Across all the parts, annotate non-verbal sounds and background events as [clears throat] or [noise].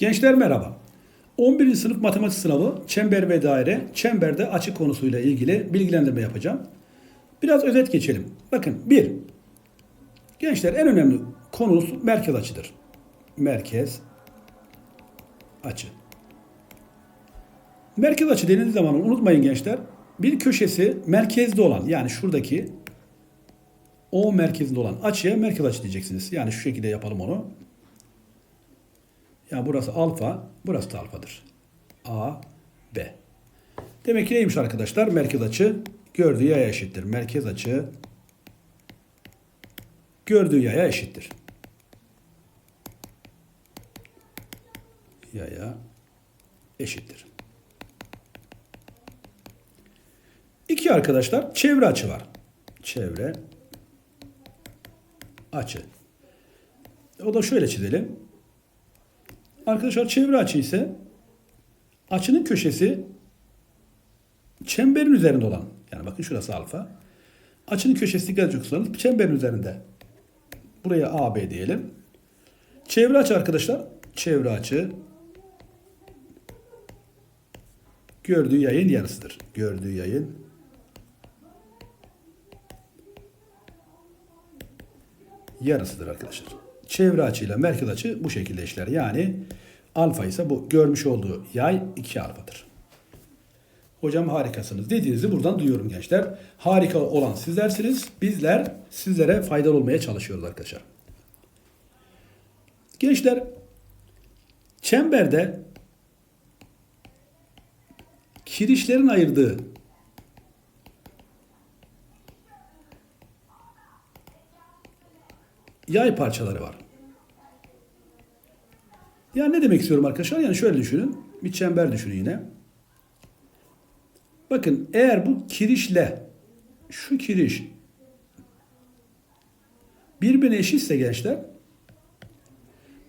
Gençler merhaba. 11. sınıf matematik sınavı çember ve daire, çemberde açı konusuyla ilgili bilgilendirme yapacağım. Biraz özet geçelim. Bakın bir, gençler en önemli konumuz merkez açıdır. Merkez açı. Merkez açı denildiği zaman unutmayın gençler, bir köşesi merkezde olan yani şuradaki o merkezinde olan açıya merkez açı diyeceksiniz. Yani şu şekilde yapalım onu. Yani burası alfa, burası da alfadır. A, B. Demek ki neymiş arkadaşlar? Merkez açı gördüğü yaya eşittir. Merkez açı gördüğü yaya eşittir. Yaya eşittir. İki arkadaşlar çevre açı var. Çevre açı. O da şöyle çizelim. Arkadaşlar çevre açı ise açının köşesi çemberin üzerinde olan. Yani bakın şurası alfa. Açının köşesi dikkat edeceksiniz çemberin üzerinde. Buraya AB diyelim. Çevre açı arkadaşlar. Çevre açı gördüğü yayın yarısıdır. Gördüğü yayın yarısıdır arkadaşlar. Çevre açıyla merkez açı bu şekilde işler. Yani alfa ise bu görmüş olduğu yay 2 alfadır. Hocam harikasınız dediğinizi buradan duyuyorum gençler. Harika olan sizlersiniz. Bizler sizlere faydalı olmaya çalışıyoruz arkadaşlar. Gençler çemberde kirişlerin ayırdığı yay parçaları var. Yani ne demek istiyorum arkadaşlar? Yani şöyle düşünün. Bir çember düşünün yine. Bakın eğer bu kirişle şu kiriş birbirine eşitse gençler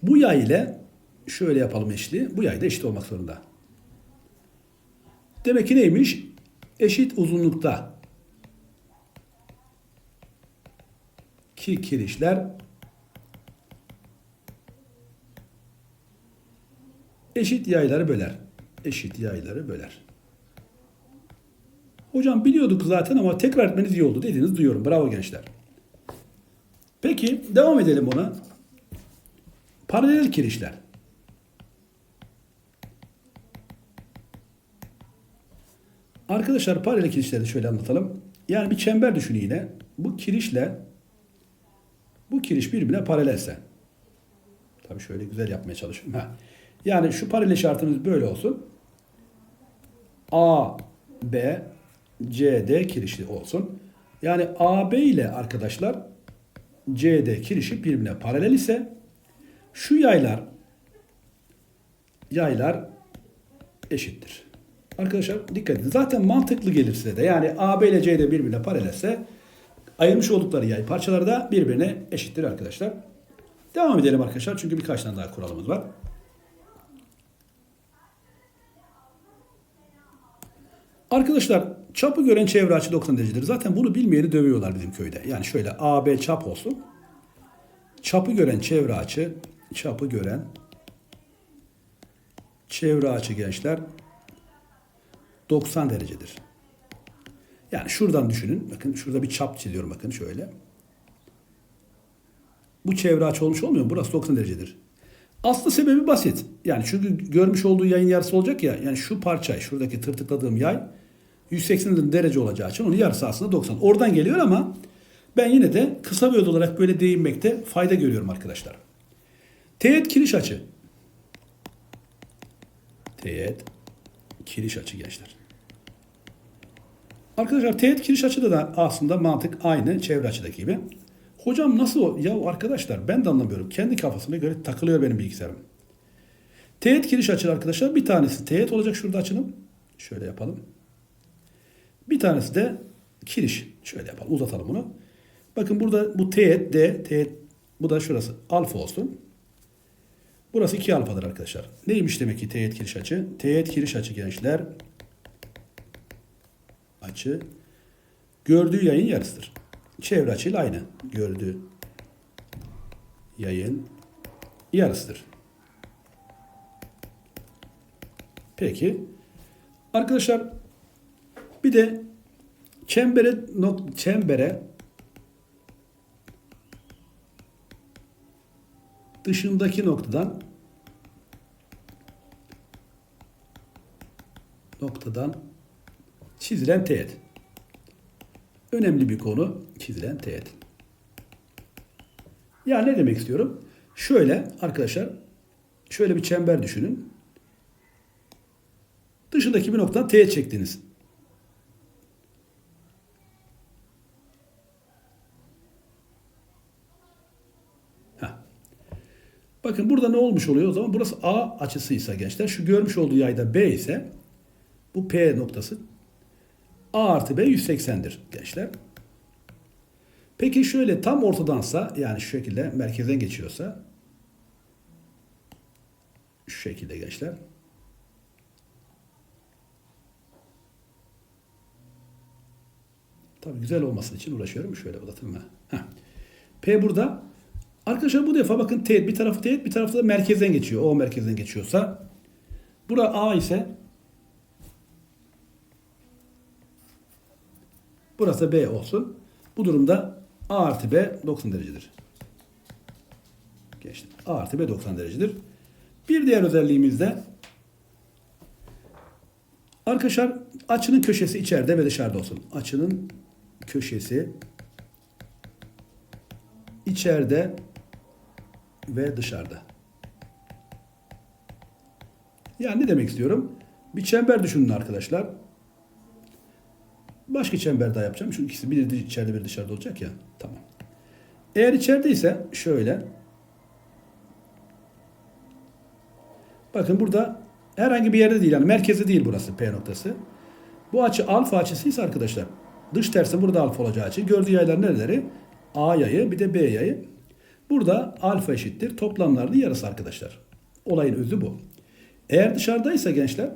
bu yay ile şöyle yapalım eşli. Bu yay da eşit olmak zorunda. Demek ki neymiş? Eşit uzunlukta ki kirişler eşit yayları böler. Eşit yayları böler. Hocam biliyorduk zaten ama tekrar etmeniz iyi oldu dediğiniz duyuyorum. Bravo gençler. Peki devam edelim buna. Paralel kirişler. Arkadaşlar paralel kirişleri şöyle anlatalım. Yani bir çember düşünün yine. Bu kirişle bu kiriş birbirine paralelse. Tabii şöyle güzel yapmaya çalışıyorum. Ha. Yani şu paralel şartımız böyle olsun. A, B, C, D kirişli olsun. Yani AB ile arkadaşlar CD kirişi birbirine paralel ise şu yaylar yaylar eşittir. Arkadaşlar dikkat edin. Zaten mantıklı gelir size de. Yani AB ile CD birbirine paralelse ayırmış oldukları yay parçaları da birbirine eşittir arkadaşlar. Devam edelim arkadaşlar. Çünkü birkaç tane daha kuralımız var. Arkadaşlar çapı gören çevre açı 90 derecedir. Zaten bunu bilmeyeni dövüyorlar bizim köyde. Yani şöyle AB çap olsun. Çapı gören çevre açı, çapı gören çevre açı gençler 90 derecedir. Yani şuradan düşünün. Bakın şurada bir çap çiziyorum bakın şöyle. Bu çevre açı olmuş olmuyor mu? Burası 90 derecedir. Aslı sebebi basit. Yani çünkü görmüş olduğu yayın yarısı olacak ya. Yani şu parça, şuradaki tırtıkladığım yay 180 derece olacağı için onun yarısı aslında 90. Oradan geliyor ama ben yine de kısa bir yol olarak böyle değinmekte fayda görüyorum arkadaşlar. Teğet kiriş açı. Teğet kiriş açı gençler. Arkadaşlar teğet kiriş açıda da aslında mantık aynı çevre açıdaki gibi. Hocam nasıl o? Ya arkadaşlar ben de anlamıyorum. Kendi kafasına göre takılıyor benim bilgisayarım. Teğet kiriş açı arkadaşlar bir tanesi teğet olacak şurada açının. Şöyle yapalım. Bir tanesi de kiriş. Şöyle yapalım. Uzatalım bunu. Bakın burada bu teğet D. Teğet, bu da şurası alfa olsun. Burası 2 alfadır arkadaşlar. Neymiş demek ki teğet kiriş açı? Teğet kiriş açı gençler. Açı. Gördüğü yayın yarısıdır. Çevre açıyla aynı. Gördüğü yayın yarısıdır. Peki. Arkadaşlar bir de çembere nok çembere dışındaki noktadan noktadan çizilen teğet. Önemli bir konu çizilen teğet. Ya ne demek istiyorum? Şöyle arkadaşlar şöyle bir çember düşünün. Dışındaki bir noktadan teğet çektiniz. Bakın burada ne olmuş oluyor o zaman? Burası A açısıysa gençler. Şu görmüş olduğu yayda B ise bu P noktası A artı B 180'dir gençler. Peki şöyle tam ortadansa yani şu şekilde merkezden geçiyorsa şu şekilde gençler. Tabii güzel olması için uğraşıyorum. Şöyle uzatayım ben. Heh. P burada. Arkadaşlar bu defa bakın teğet bir tarafı teğet bir tarafı da merkezden geçiyor. O merkezden geçiyorsa. Bura A ise burası B olsun. Bu durumda A artı B 90 derecedir. Geçti. A artı B 90 derecedir. Bir diğer özelliğimiz de arkadaşlar açının köşesi içeride ve dışarıda olsun. Açının köşesi içeride ve dışarıda. Yani ne demek istiyorum? Bir çember düşünün arkadaşlar. Başka çember daha yapacağım. Çünkü ikisi biri içeride biri dışarıda olacak ya. Tamam. Eğer içerideyse şöyle. Bakın burada herhangi bir yerde değil yani merkezde değil burası P noktası. Bu açı alfa açısıysa arkadaşlar dış tersi burada alfa olacağı açı. Gördüğü yaylar nereleri? A yayı bir de B yayı. Burada alfa eşittir. Toplamlarının yarısı arkadaşlar. Olayın özü bu. Eğer dışarıdaysa gençler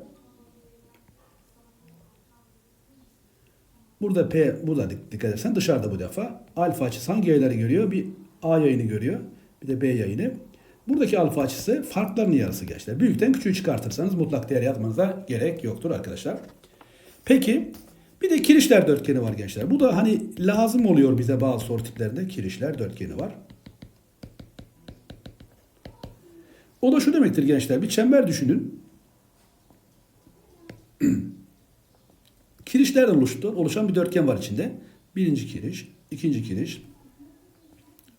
Burada P, burada dikkat edersen dışarıda bu defa. Alfa açısı hangi yayları görüyor? Bir A yayını görüyor. Bir de B yayını. Buradaki alfa açısı farklarının yarısı gençler. Büyükten küçüğü çıkartırsanız mutlak değer yazmanıza gerek yoktur arkadaşlar. Peki bir de kirişler dörtgeni var gençler. Bu da hani lazım oluyor bize bazı soru tiplerinde kirişler dörtgeni var. O da şu demektir gençler. Bir çember düşünün. [clears throat] Kirişlerden oluştu, oluşan bir dörtgen var içinde. Birinci kiriş, ikinci kiriş,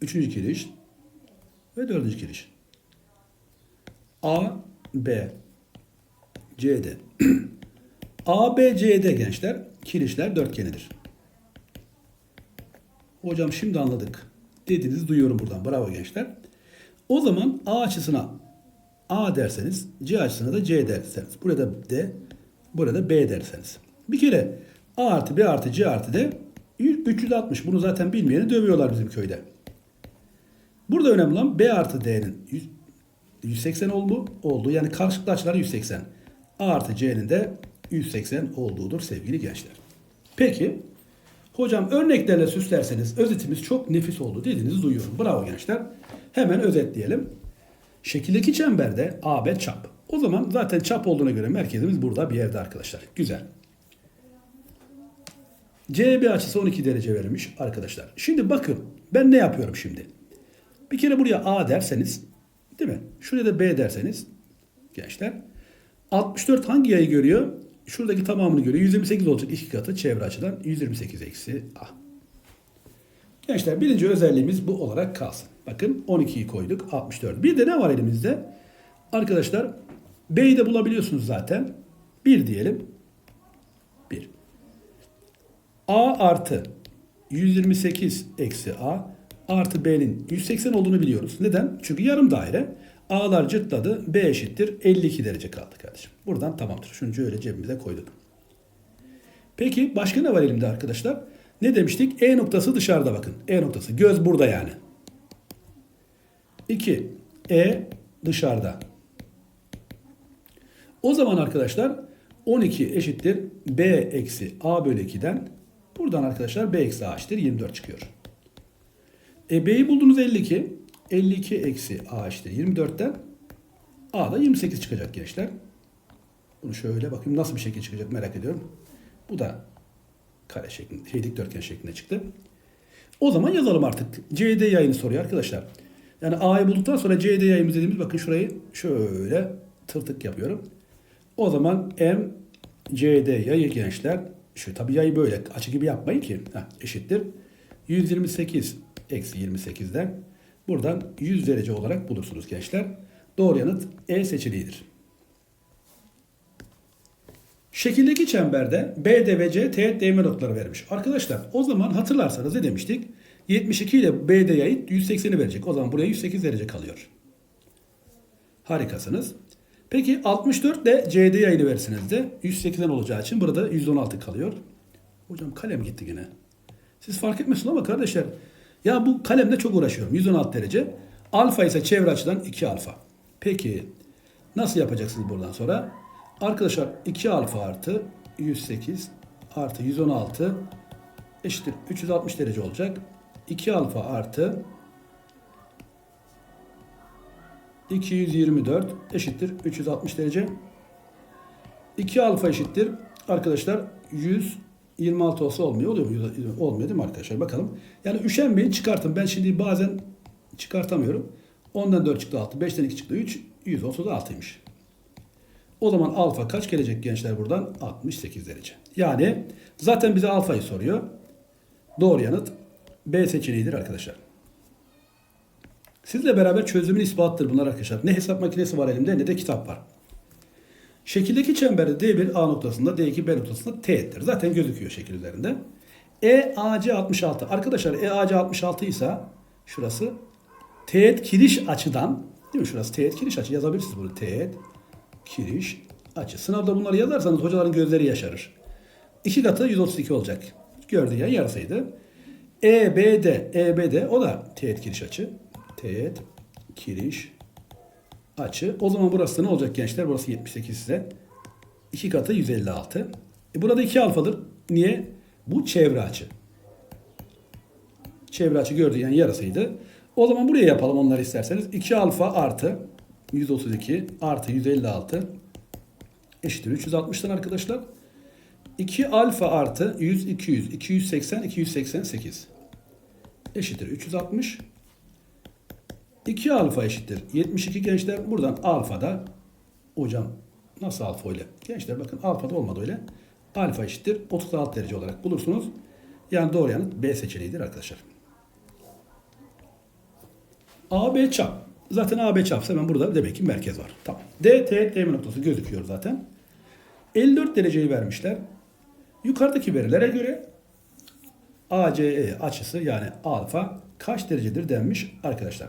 üçüncü kiriş ve dördüncü kiriş. A, B, C, D. [clears throat] A, B, C, D gençler kirişler dörtgenidir. Hocam şimdi anladık dediğinizi duyuyorum buradan. Bravo gençler. O zaman A açısına A derseniz C açısına da C derseniz. Burada D, burada B derseniz. Bir kere A artı B artı C artı D 360. Bunu zaten bilmeyeni dövüyorlar bizim köyde. Burada önemli olan B artı D'nin 180 oldu, oldu. Yani karşılıklı açılar 180. A artı C'nin de 180 olduğudur sevgili gençler. Peki hocam örneklerle süslerseniz özetimiz çok nefis oldu dediğinizi duyuyorum. Bravo gençler. Hemen özetleyelim. Şekildeki çemberde AB çap. O zaman zaten çap olduğuna göre merkezimiz burada bir yerde arkadaşlar. Güzel. CB açısı 12 derece verilmiş arkadaşlar. Şimdi bakın ben ne yapıyorum şimdi? Bir kere buraya A derseniz değil mi? Şuraya da B derseniz gençler 64 hangi yayı görüyor? Şuradaki tamamını görüyor. 128 olacak iki katı çevre açıdan 128 eksi A. Gençler birinci özelliğimiz bu olarak kalsın. Bakın 12'yi koyduk 64. Bir de ne var elimizde? Arkadaşlar B'yi de bulabiliyorsunuz zaten. 1 diyelim. 1. A artı 128 eksi A artı B'nin 180 olduğunu biliyoruz. Neden? Çünkü yarım daire. A'lar cırtladı. B eşittir. 52 derece kaldı kardeşim. Buradan tamamdır. Şunu öyle cebimize koyduk. Peki başka ne var elimde arkadaşlar? Ne demiştik? E noktası dışarıda bakın. E noktası. Göz burada yani. 2. E dışarıda. O zaman arkadaşlar 12 eşittir B eksi A bölü 2'den buradan arkadaşlar B eksi A eşittir 24 çıkıyor. E B'yi buldunuz 52. 52 eksi A eşittir 24'ten A da 28 çıkacak gençler. Bunu şöyle bakayım nasıl bir şekil çıkacak merak ediyorum. Bu da kare şeklinde, şey dikdörtgen şeklinde çıktı. O zaman yazalım artık. CD yayını soruyor arkadaşlar. Yani A'yı bulduktan sonra CD yayımız dediğimiz bakın şurayı şöyle tırtık yapıyorum. O zaman M CD yayı gençler şu tabi yayı böyle açı gibi yapmayın ki Heh, eşittir. 128 eksi 28'den buradan 100 derece olarak bulursunuz gençler. Doğru yanıt E seçeneğidir. Şekildeki çemberde BD ve C teğet değme noktaları vermiş. Arkadaşlar o zaman hatırlarsanız ne demiştik? 72 ile BD'ye 180'i verecek. O zaman buraya 108 derece kalıyor. Harikasınız. Peki 64 ile CD yayını versiniz de 108'den olacağı için burada 116 kalıyor. Hocam kalem gitti gene. Siz fark etmiyorsunuz ama kardeşler ya bu kalemle çok uğraşıyorum. 116 derece. Alfa ise çevre açıdan 2 alfa. Peki nasıl yapacaksınız buradan sonra? Arkadaşlar 2 alfa artı 108 artı 116 eşittir 360 derece olacak. 2 alfa artı 224 eşittir 360 derece. 2 alfa eşittir arkadaşlar 126 olsa olmuyor. Oluyor mu? Olmuyor değil mi arkadaşlar? Bakalım. Yani üşenmeyin çıkartın. Ben şimdi bazen çıkartamıyorum. 10'dan 4 çıktı 6. 5'ten 2 çıktı 3. 136'ymış. O zaman alfa kaç gelecek gençler buradan? 68 derece. Yani zaten bize alfayı soruyor. Doğru yanıt B seçeneğidir arkadaşlar. Sizle beraber çözümün ispatıdır bunlar arkadaşlar. Ne hesap makinesi var elimde ne de kitap var. Şekildeki çemberde D1 A noktasında D2 B noktasında teğettir. Zaten gözüküyor şekil üzerinde. EAC 66. Arkadaşlar EAC 66 ise şurası teğet kiriş açıdan değil mi? Şurası teğet kiriş açı yazabilirsiniz bunu. Teğet kiriş açı. Sınavda bunları yazarsanız hocaların gözleri yaşarır. İki katı 132 olacak. Gördüğü yer yarısıydı. EBD, EBD o da teğet kiriş açı. Teğet kiriş açı. O zaman burası ne olacak gençler? Burası 78 size. İki katı 156. E burada 2 alfadır. Niye? Bu çevre açı. Çevre açı gördüğü yani yarısıydı. O zaman buraya yapalım onları isterseniz. 2 alfa artı 132 artı 156 eşittir 360'tan arkadaşlar. 2 alfa artı 100, 200, 280, 288 eşittir 360. 2 alfa eşittir 72 gençler. Buradan alfada hocam nasıl alfa öyle? Gençler bakın alfada olmadı öyle. Alfa eşittir 36 derece olarak bulursunuz. Yani doğru yanıt B seçeneğidir arkadaşlar. AB çap. Zaten AB çapsa hemen burada demek ki merkez var. Tamam. D, T, T noktası gözüküyor zaten. 54 dereceyi vermişler. Yukarıdaki verilere göre ACE açısı yani alfa kaç derecedir denmiş arkadaşlar.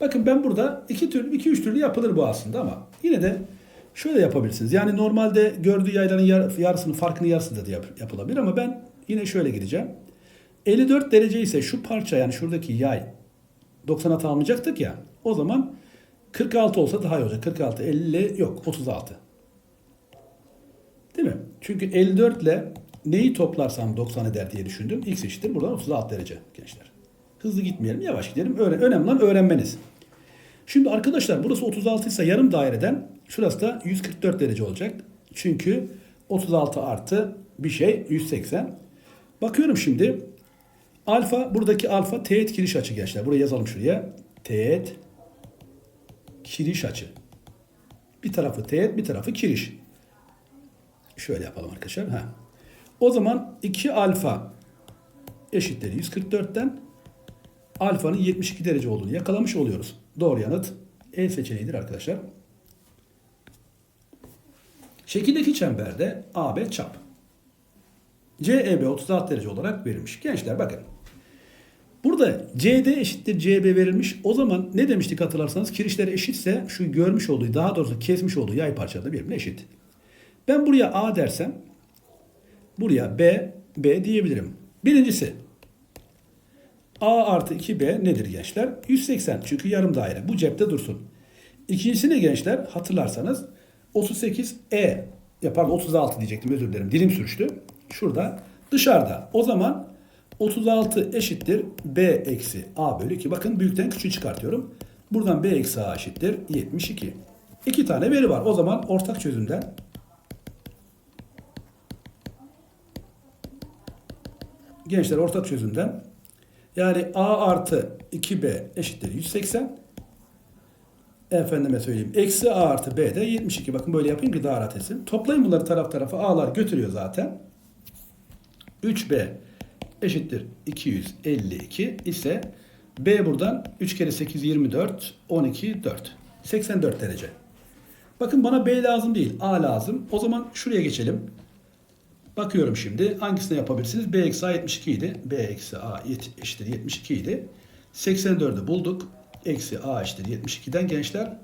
Bakın ben burada iki türlü, iki üç türlü yapılır bu aslında ama yine de şöyle yapabilirsiniz. Yani normalde gördüğü yayların yar, yarısının farkını yarısı da yap- yapılabilir ama ben yine şöyle gideceğim. 54 derece ise şu parça yani şuradaki yay 90'a tamamlayacaktık ya. O zaman 46 olsa daha iyi olacak. 46, 50 yok 36. Değil mi? Çünkü 54 ile neyi toplarsam 90 eder diye düşündüm. X eşittir buradan 36 derece gençler. Hızlı gitmeyelim, yavaş gidelim. Öğren önemli olan öğrenmeniz. Şimdi arkadaşlar burası 36 ise yarım daireden şurası da 144 derece olacak. Çünkü 36 artı bir şey 180. Bakıyorum şimdi. Alfa buradaki alfa teğet kiriş açı gençler. Buraya yazalım şuraya. Teğet kiriş açı. Bir tarafı teğet, bir tarafı kiriş. Şöyle yapalım arkadaşlar. Ha. O zaman 2 alfa eşittir 144'ten alfanın 72 derece olduğunu yakalamış oluyoruz. Doğru yanıt E seçeneğidir arkadaşlar. Şekildeki çemberde AB çap. CEB 36 derece olarak verilmiş. Gençler bakın. Burada CD eşittir CB verilmiş. O zaman ne demiştik hatırlarsanız kirişler eşitse şu görmüş olduğu daha doğrusu kesmiş olduğu yay parçaları birbirine eşit. Ben buraya A dersem buraya B, B diyebilirim. Birincisi A artı 2B nedir gençler? 180 çünkü yarım daire. Bu cepte dursun. İkincisi ne gençler? Hatırlarsanız 38E yapar 36 diyecektim özür dilerim. Dilim sürçtü. Şurada dışarıda. O zaman 36 eşittir B eksi A bölü 2. Bakın büyükten küçüğü çıkartıyorum. Buradan B eksi A eşittir 72. İki tane veri var. O zaman ortak çözümden gençler ortak çözümden yani A artı 2B eşittir 180. Efendime söyleyeyim. Eksi A artı B de 72. Bakın böyle yapayım ki daha rahat etsin. Toplayın bunları taraf tarafa. A'lar götürüyor zaten. 3B eşittir 252 ise B buradan 3 kere 8 24 12 4. 84 derece. Bakın bana B lazım değil. A lazım. O zaman şuraya geçelim. Bakıyorum şimdi. Hangisini yapabilirsiniz? B eksi A 72 idi. B eksi A eşittir 72 idi. 84'ü bulduk. Eksi A eşittir 72'den gençler.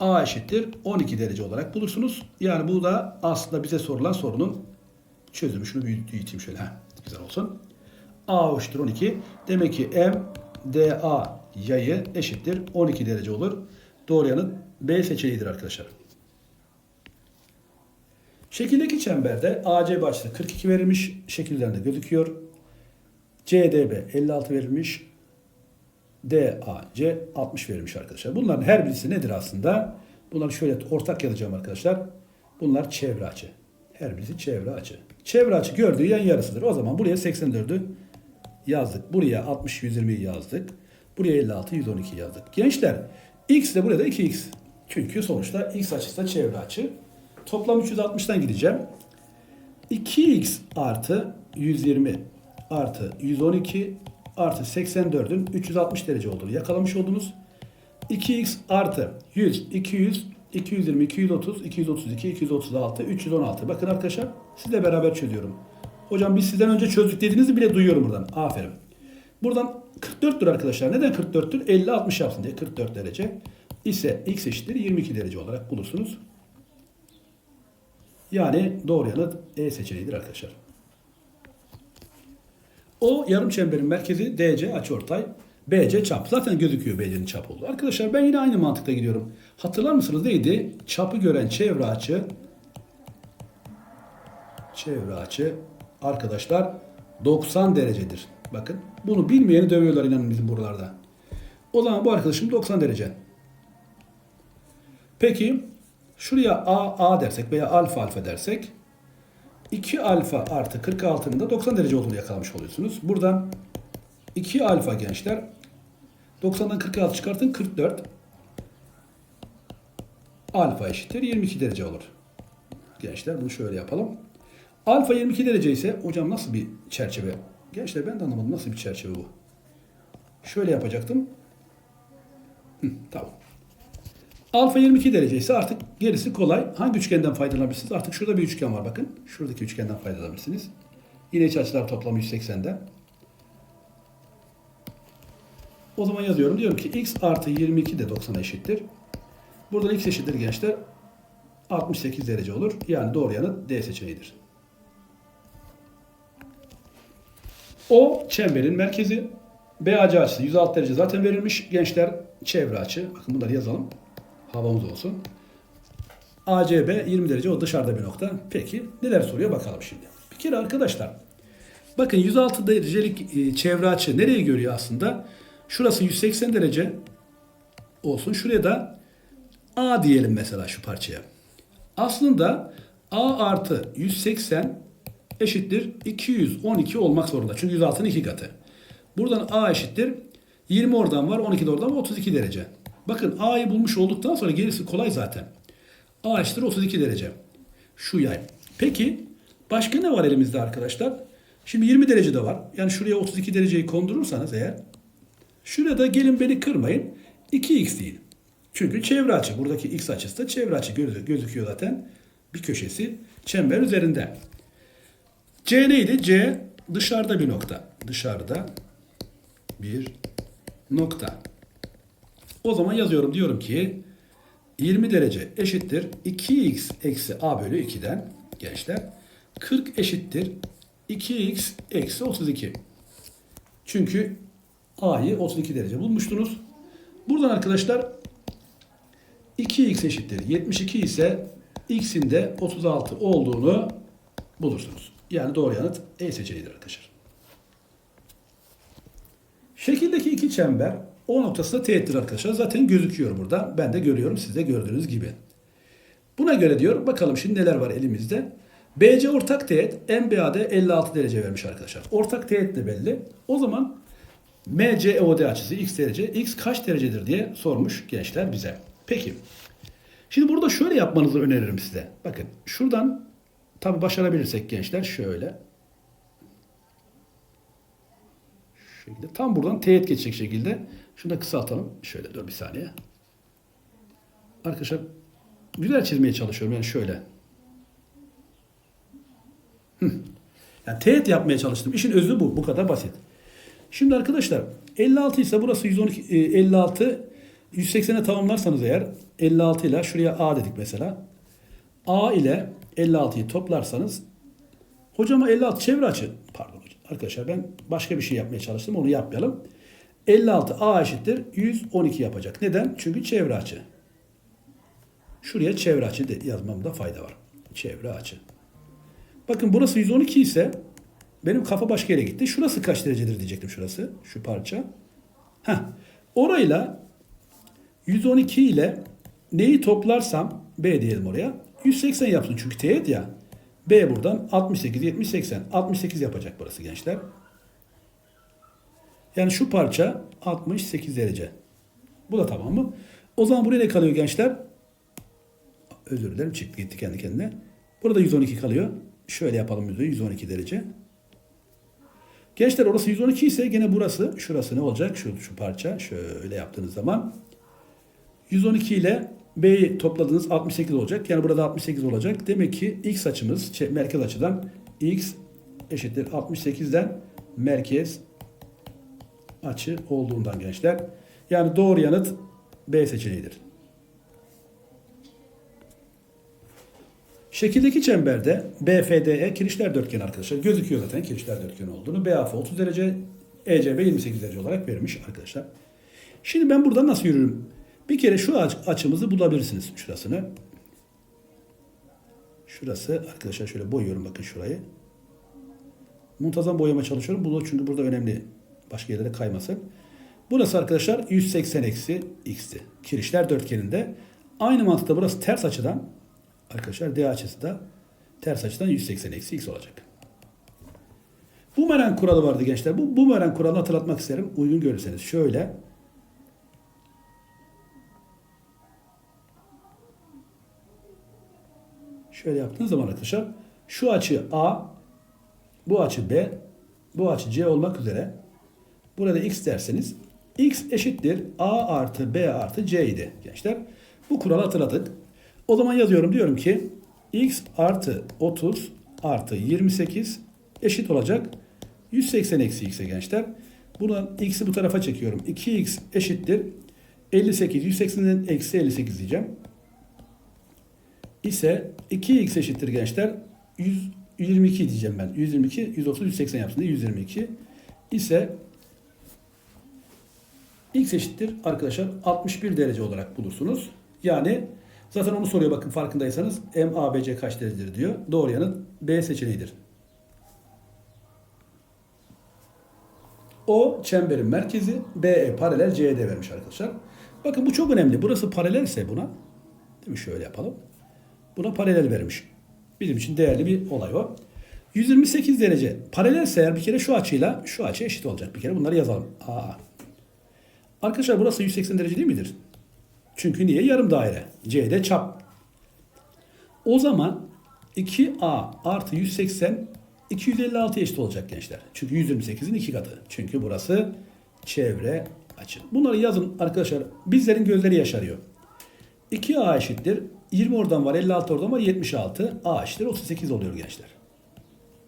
A eşittir 12 derece olarak bulursunuz. Yani bu da aslında bize sorulan sorunun çözümü. Şunu büyüt- büyüteyim şöyle. Güzel olsun. A eşittir 12. Demek ki M DA yayı eşittir 12 derece olur. Doğru yanıt B seçeneğidir arkadaşlar. Şekildeki çemberde AC açısı 42 verilmiş. Şekillerinde gözüküyor. CDB 56 verilmiş. DAC 60 verilmiş arkadaşlar. Bunların her birisi nedir aslında? Bunları şöyle ortak yazacağım arkadaşlar. Bunlar çevre açı. Her birisi çevre açı. Çevre açı gördüğü yan yarısıdır. O zaman buraya 84'ü yazdık. Buraya 60 120'yi yazdık. Buraya 56 112 yazdık. Gençler x de burada 2x. Çünkü sonuçta x açısı da çevre açı. Toplam 360'tan gideceğim. 2x artı 120 artı 112 artı 84'ün 360 derece olduğunu yakalamış oldunuz. 2x artı 100, 200, 220, 230, 232, 236, 316. Bakın arkadaşlar sizle beraber çözüyorum. Hocam biz sizden önce çözdük dediğinizi bile duyuyorum buradan. Aferin. Buradan 44'tür arkadaşlar. Neden 44'tür? 50 60 yapsın diye 44 derece. ise x eşittir 22 derece olarak bulursunuz. Yani doğru yanıt E seçeneğidir arkadaşlar. O yarım çemberin merkezi DC açıortay. BC çap. Zaten gözüküyor BC'nin çap olduğu. Arkadaşlar ben yine aynı mantıkla gidiyorum. Hatırlar mısınız neydi? Çapı gören çevre açı çevre açı arkadaşlar 90 derecedir. Bakın bunu bilmeyeni dövüyorlar inanın bizim buralarda. O zaman bu arkadaşım 90 derece. Peki şuraya A, A dersek veya alfa alfa dersek 2 alfa artı 46'nın da 90 derece olduğunu yakalamış oluyorsunuz. Buradan 2 alfa gençler 90'dan 46 çıkartın 44 alfa eşittir 22 derece olur. Gençler bunu şöyle yapalım. Alfa 22 derece ise hocam nasıl bir çerçeve? Gençler ben de anlamadım nasıl bir çerçeve bu. Şöyle yapacaktım. Hı, tamam. Alfa 22 derece ise artık gerisi kolay. Hangi üçgenden faydalanabilirsiniz? Artık şurada bir üçgen var bakın. Şuradaki üçgenden faydalanabilirsiniz. Yine iç açılar toplamı 180'den. O zaman yazıyorum. Diyorum ki x artı 22 de 90'a eşittir. Buradan x eşittir gençler. 68 derece olur. Yani doğru yanıt D seçeneğidir. O çemberin merkezi. BAC açısı 106 derece zaten verilmiş. Gençler çevre açı. Bakın bunları yazalım. Havamız olsun. ACB 20 derece o dışarıda bir nokta. Peki neler soruyor bakalım şimdi. Bir kere arkadaşlar bakın 106 derecelik e, çevre açı nereye görüyor aslında? Şurası 180 derece olsun. Şuraya da A diyelim mesela şu parçaya. Aslında A artı 180 eşittir 212 olmak zorunda. Çünkü 106'nın iki katı. Buradan A eşittir 20 oradan var 12 de oradan var 32 derece. Bakın A'yı bulmuş olduktan sonra gerisi kolay zaten. A eşittir 32 derece. Şu yay. Peki başka ne var elimizde arkadaşlar? Şimdi 20 derece de var. Yani şuraya 32 dereceyi kondurursanız eğer şurada gelin beni kırmayın. 2x değil. Çünkü çevre açı. Buradaki x açısı da çevre açı gözü- gözüküyor zaten. Bir köşesi çember üzerinde. C neydi? C dışarıda bir nokta. Dışarıda bir nokta. O zaman yazıyorum diyorum ki 20 derece eşittir 2x eksi a bölü 2'den gençler 40 eşittir 2x eksi 32. Çünkü a'yı 32 derece bulmuştunuz. Buradan arkadaşlar 2x eşittir 72 ise x'in de 36 olduğunu bulursunuz. Yani doğru yanıt E seçeneğidir arkadaşlar. Şekildeki iki çember O noktası da teğettir arkadaşlar. Zaten gözüküyor burada. Ben de görüyorum siz de gördüğünüz gibi. Buna göre diyor bakalım şimdi neler var elimizde. BC ortak teğet MBAD 56 derece vermiş arkadaşlar. Ortak teğet de belli. O zaman MCOD açısı x derece. X kaç derecedir diye sormuş gençler bize. Peki. Şimdi burada şöyle yapmanızı öneririm size. Bakın şuradan tabi başarabilirsek gençler şöyle. Şu şekilde. Tam buradan teğet geçecek şekilde. Şunu da kısaltalım. Şöyle dur bir saniye. Arkadaşlar güzel çizmeye çalışıyorum. Yani şöyle. Yani teğet yapmaya çalıştım. İşin özü bu. Bu kadar basit. Şimdi arkadaşlar 56 ise burası 112 e, 56 180'e tamamlarsanız eğer 56 ile şuraya A dedik mesela. A ile 56'yı toplarsanız hocama 56 çevre açı pardon arkadaşlar ben başka bir şey yapmaya çalıştım onu yapmayalım. 56 A eşittir 112 yapacak. Neden? Çünkü çevre açı. Şuraya çevre açı de yazmamda fayda var. Çevre açı. Bakın burası 112 ise benim kafa başka yere gitti. Şurası kaç derecedir diyecektim şurası. Şu parça. Heh. Orayla 112 ile neyi toplarsam B diyelim oraya. 180 yapsın çünkü teğet ya. B buradan 68, 70, 80. 68 yapacak burası gençler. Yani şu parça 68 derece. Bu da tamam mı? O zaman buraya ne kalıyor gençler? Özür dilerim çıktı gitti kendi kendine. Burada 112 kalıyor. Şöyle yapalım yüzde 112 derece. Gençler orası 112 ise gene burası şurası ne olacak? Şu, şu parça şöyle yaptığınız zaman 112 ile B'yi topladığınız 68 olacak. Yani burada 68 olacak. Demek ki X açımız merkez açıdan X eşittir 68'den merkez açı olduğundan gençler. Yani doğru yanıt B seçeneğidir. Şekildeki çemberde BFDE kirişler dörtgeni arkadaşlar. Gözüküyor zaten kirişler dörtgeni olduğunu. BAF 30 derece, ECB 28 derece olarak vermiş arkadaşlar. Şimdi ben buradan nasıl yürürüm? Bir kere şu aç, açımızı bulabilirsiniz şurasını. Şurası arkadaşlar şöyle boyuyorum bakın şurayı. Muntazam boyama çalışıyorum. Bu çünkü burada önemli. Başka yerlere kaymasın. Burası arkadaşlar 180 eksi x'ti. Kirişler dörtgeninde. Aynı mantıkta burası ters açıdan arkadaşlar D açısı da ters açıdan 180 eksi x olacak. Bumerang kuralı vardı gençler. Bu bumerang kuralını hatırlatmak isterim. Uygun görürseniz. Şöyle Şöyle yaptığınız zaman arkadaşlar şu açı A, bu açı B, bu açı C olmak üzere burada x derseniz x eşittir A artı B artı C idi gençler. Bu kuralı hatırladık. O zaman yazıyorum diyorum ki x artı 30 artı 28 eşit olacak 180 eksi x'e gençler. Buradan x'i bu tarafa çekiyorum. 2x eşittir 58. 180'den eksi 58 diyeceğim ise 2x eşittir gençler 122 diyeceğim ben. 122, 130, 180 yapsın diye 122 ise x eşittir arkadaşlar 61 derece olarak bulursunuz. Yani zaten onu soruyor bakın farkındaysanız MABC kaç derecedir diyor. Doğru yanıt B seçeneğidir. O çemberin merkezi BE paralel CED vermiş arkadaşlar. Bakın bu çok önemli. Burası paralelse buna. Değil mi? Şöyle yapalım. Buna paralel vermiş. Bizim için değerli bir olay o. 128 derece paralelse eğer bir kere şu açıyla şu açı eşit olacak. Bir kere bunları yazalım. Aa. Arkadaşlar burası 180 derece değil midir? Çünkü niye? Yarım daire. C'de çap. O zaman 2A artı 180 256 eşit olacak gençler. Çünkü 128'in iki katı. Çünkü burası çevre açı. Bunları yazın arkadaşlar. Bizlerin gözleri yaşarıyor. 2A eşittir 20 oradan var, 56 oradan var, 76. A eşittir 38 oluyor gençler.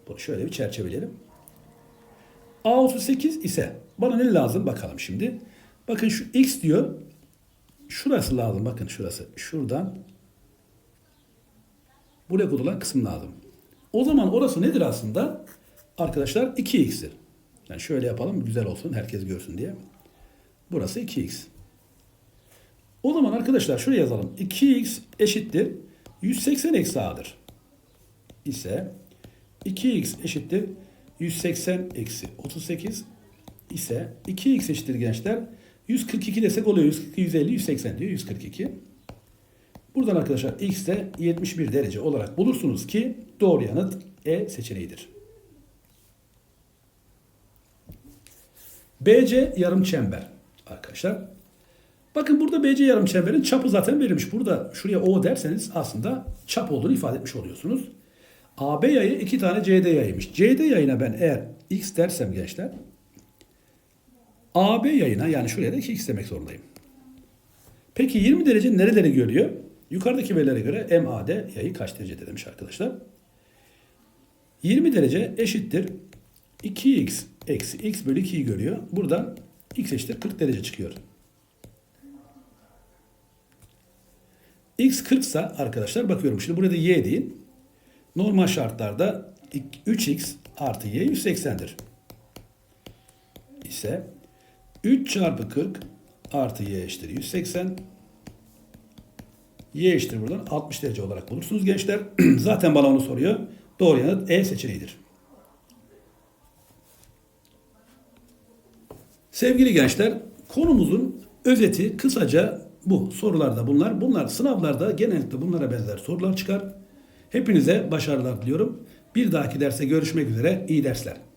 Bunu şöyle bir çerçeveleyelim. A 38 ise bana ne lazım bakalım şimdi. Bakın şu x diyor. Şurası lazım bakın şurası. Şuradan buraya kodulan kısım lazım. O zaman orası nedir aslında? Arkadaşlar 2x'tir. Yani şöyle yapalım güzel olsun herkes görsün diye. Burası 2x. O zaman arkadaşlar şuraya yazalım. 2x eşittir 180 eksi a'dır. İse 2x eşittir 180 eksi 38 ise 2x eşittir gençler 142 desek oluyor. 142, 150, 180 diyor. 142. Buradan arkadaşlar x de 71 derece olarak bulursunuz ki Doğru yanıt E seçeneğidir. BC yarım çember arkadaşlar. Bakın burada BC yarım çemberin çapı zaten verilmiş. Burada şuraya O derseniz aslında çap olduğunu ifade etmiş oluyorsunuz. AB yayı iki tane CD yayıymış. CD yayına ben eğer X dersem gençler AB yayına yani şuraya da 2X demek zorundayım. Peki 20 derece nereleri görüyor? Yukarıdaki verilere göre MAD yayı kaç derecede demiş arkadaşlar. 20 derece eşittir 2x eksi x bölü 2'yi görüyor. Buradan x eşittir 40 derece çıkıyor. x 40 ise arkadaşlar bakıyorum şimdi burada y değil. Normal şartlarda 3x artı y 180'dir. İse 3 çarpı 40 artı y eşittir 180. Y eşittir buradan 60 derece olarak bulursunuz gençler. [clears throat] Zaten bana onu soruyor. Doğru yanıt E seçeneğidir. Sevgili gençler, konumuzun özeti kısaca bu. Sorularda bunlar. Bunlar sınavlarda genellikle bunlara benzer sorular çıkar. Hepinize başarılar diliyorum. Bir dahaki derse görüşmek üzere. İyi dersler.